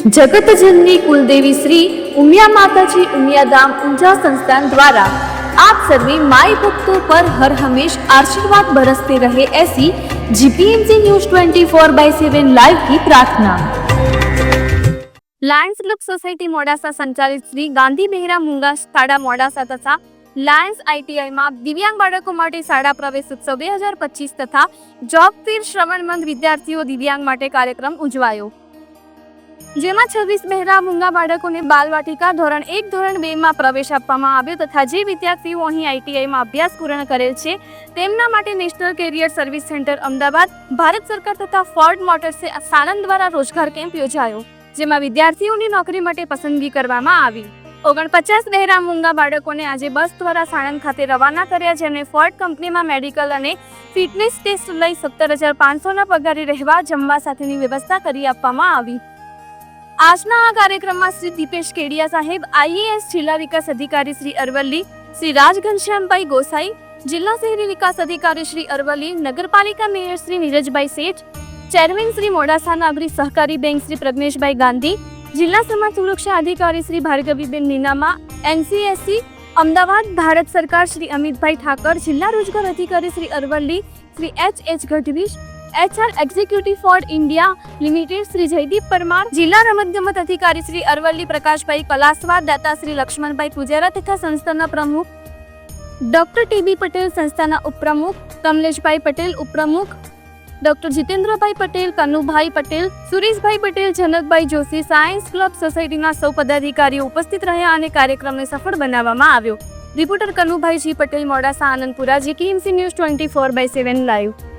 જગતજનની કુલદેવી શ્રી ઉમિયા માતાજી ઉમિયાધામ ઊંઝા સંસ્થાન દ્વારા આપ સર્વે માય ભક્તો પર હર હંમેશ આશીર્વાદ બરસતે રહે એસી GPMC news twenty four by seven live કી પ્રાર્થના. લાયન્સ ક્લબ સોસાયટી મોડાસા સંચાલિત શ્રી ગાંધી બહેરા મુંગા શાળા મોડાસા તથા લાયન્સ આઈટીઆઈમાં દિવ્યાંગ બાળકો માટે શાળા પ્રવેશ ઉત્સવ બે હજાર પચીસ તથા જોબ ફીર શ્રવણમંદ વિદ્યાર્થીઓ દિવ્યાંગ માટે કાર્યક્રમ ઉજવાયો. જેમાં છવ્વીસ બહેરા મૂંગા બાળકોને બાલવાટિકા ધોરણ એક, ધોરણ બે માં પ્રવેશ આપવામાં આવ્યો તથા જે વિદ્યાર્થીઓ અહીં આઈટીઆઈમાં અભ્યાસ પૂર્ણ કરેલ છે, તેમના માટે national career service centre Ahmedabad, Bharat સરકાર તથા ફોર્ડ મોટર્સે સાણંદ દ્વારા રોજગાર કેમ્પ યોજાયો, જેમાં વિદ્યાર્થીઓની નોકરી માટે પસંદગી કરવામાં આવી. ઓગણપચાસ બહેરા મૂંગા બાળકોને આજે બસ દ્વારા સાણંદ ખાતે રવાના કર્યા જેમને ફોર્ડ કંપનીમાં મેડિકલ અને ફિટનેસ ટેસ્ટ લઈ સત્તર હજાર પાંચસોના પગારે રહેવા, જમવા સાથેની વ્યવસ્થા કરી આપવામાં આવી. આજના આ કાર્યક્રમમાં શ્રી દીપેશ કેડિયા સાહેબ આઈએએસ જિલ્લા વિકાસ અધિકારી શ્રી અરવલ્લી, શ્રી રાજ ઘનશ્યામભાઈ ગોસાઈ, જિલ્લા શહેરી વિકાસ અધિકારી શ્રી અરવલ્લી, નગરપાલિકા મેયર શ્રી નીરજભાઈ શેઠ, ચેરમેન શ્રી મોડાસાના અગ્રી સહકારી બેંક શ્રી પ્રજ્ઞેશભાઈ ગાંધી, જિલ્લા સમાજ સુરક્ષા અધિકારી શ્રી ભાર્ગવીબેન નીનામા એનસીએસસી અમદાવાદ ભારત સરકાર શ્રી અમિતભાઈ ઠાકર, જિલ્લા રોજગાર અધિકારી Shri Aravalli, Shri H H Gadhvi HR executive Ford India limited Shri Jaydeep Parmar જિલ્લા રમતગમત અધિકારી શ્રી અરવલ્લી પ્રકાશભાઈ કલાસવાદ દાતા શ્રી લક્ષ્મણભાઈ પૂજારા તથા સંસ્થાના પ્રમુખ ડોક્ટર ટીબી પટેલ સંસ્થાના ઉપપ્રમુખ કમલેશભાઈ પટેલ ઉપપ્રમુખ doctor Jitendrabhai Patel Kanubhai Patel Sureshbhai Patel Janakbhai Joshi science club સોસાયટીના સૌ પદાધિકારીઓ ઉપસ્થિત રહ્યા અને કાર્યક્રમને સફળ બનાવવામાં આવ્યો. Reporter Kanubhai G Patel Modasa Anandpura GTMC news twenty four by seven live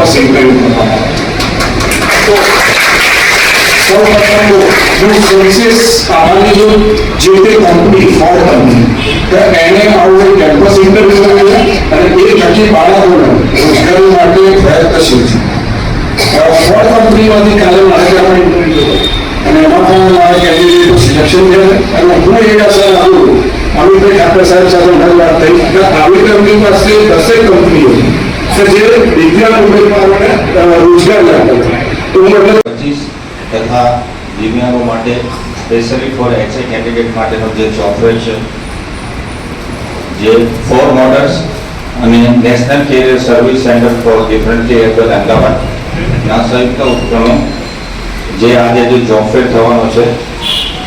પણ કેમ્પસ ઇન્ટરવ્યુ કરવામાં તો સૌપ્રથમ જો સર્વિસીસ આવવાની જો જે તે કંપની ફોર્ડ કંપની તો એને આવું કેમ્પસ ઇન્ટરવ્યુ કર્યા અને એ થકી બાળકોને રોજગારી માટે પ્રયત્નશીલ છે ફોર્ડ કંપનીમાંથી કાલે મારે આપણે ઇન્ટરવ્યુ અને એમાં પણ મારે કેન્ડિડેટ સિલેક્શન છે અને હું એ આશા રાખું અમિતભાઈ ઠાકર સાહેબ સાથે મારી વાત થઈ કે આવી કંપની પાસે દસેક કંપનીઓ છે કે માટે જે ફોર મોડર્સ અને career service centre for differently abled Ahmedabad ના સંયુક્ત ઉપક્રમે જે આજે જે જોબ થવાનો છે,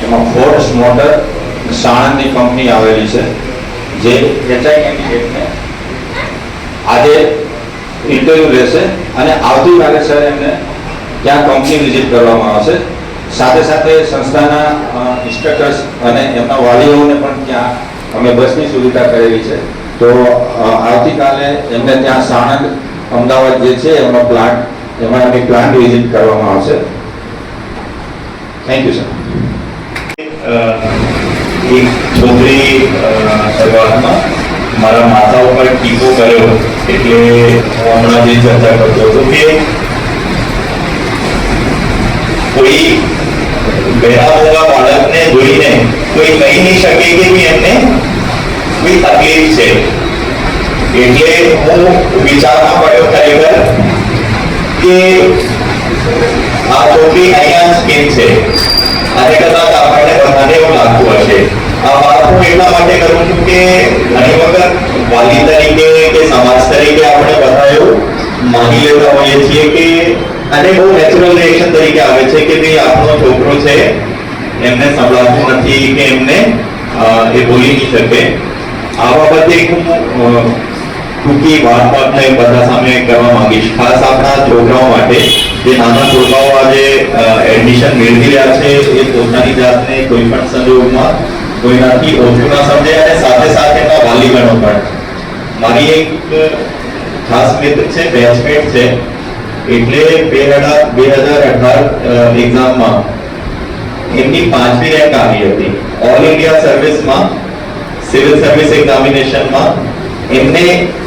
એમાં ફોર્સ મોટર સાણંદની કંપની આવેલી છે, જે એચઆઈ કેન્ડિડેટને આજે ઇન્ટરવ્યુ રહેશે અને આવતીકાલે સર એમને ત્યાં કંપની વિઝિટ કરવામાં આવશે. સાથે સાથે સંસ્થાના ઇન્સ્ટ્રક્ટર્સ અને એમના વાલીઓને પણ ત્યાં અમે બસની સુવિધા કરેલી છે. તો આવતીકાલે એમને ત્યાં સાણંદ, અમદાવાદ જે છે, એમનો પ્લાન્ટ એમાં એમની પ્લાન્ટ વિઝિટ કરવામાં આવશે. થેન્ક યુ સર એક છોકરી શરૂઆતમાં મારા માથા ઉપર ટીકો કર્યો એટલે હું હમણાં જે ચર્ચા કરતો હતો કે કોઈ બેરા હોવા બાળકને જોઈને કોઈ કહી નહીં શકે કે એમને કોઈ તકલીફ છે. એટલે હું વિચારમાં પડ્યો ખરેખર કે આ છોકરી અહીંયા સ્કીન છે? અને કદાચ આપણને બધાને એવું લાગતું હશે. આ બાળકો એટલા માટે કરું છું કે ઘણી વખત વાલી તરીકે કે સમાજ તરીકે આપણે બધા માની લેતા હોઈએ છીએ કે અને બહુ નેચરલ રિએક્શન તરીકે આવે છે કે ભાઈ આપણો છોકરો છે એમને સંભળાતું નથી કે એમને એ બોલી નહીં શકે. આ બાબતે અ, ટૂંકી વાત આપને બધા સામે કરવા માંગીશ. ખાસ આપણા છોકરાઓ માટે જે નાના છોકરાઓ આજે એડમિશન મેળવી રહ્યા છે એ પોતાની જાતને કોઈ પણ સંજોગમાં કોઈનાથી ઓછું ના સમજે અને સાથે સાથે એના વાલીગણો પણ. મારી એક ખાસ મિત્ર છે બેચમેટ છે. એટલે બે હજાર બે હજાર અઢાર એક્ઝામમાં એમની પાંચમી રેન્ક આવી હતી. ઓલ ઇન્ડિયા સર્વિસમાં સિવિલ સર્વિસ એક્ઝામિનેશનમાં એમને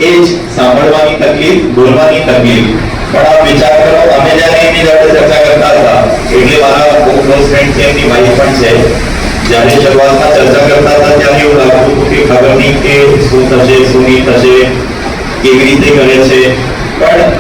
એ જ સાંભળવાની તકલીફ, બોલવાની તકલીફ. પણ આપ વિચાર કરો, અમે જ્યારે એની જોડે ચર્ચા કરતા હતા, એટલે મારા બહુ ક્લોઝ ફ્રેન્ડ છે, એમની વાઈફ પણ છે. જ્યારે શરૂઆતમાં ચર્ચા કરતા હતા, ત્યારે એવું લાગતું કે ખબર નહીં કે શું થશે, શું નહીં થશે, કેવી રીતે કરે છે. પણ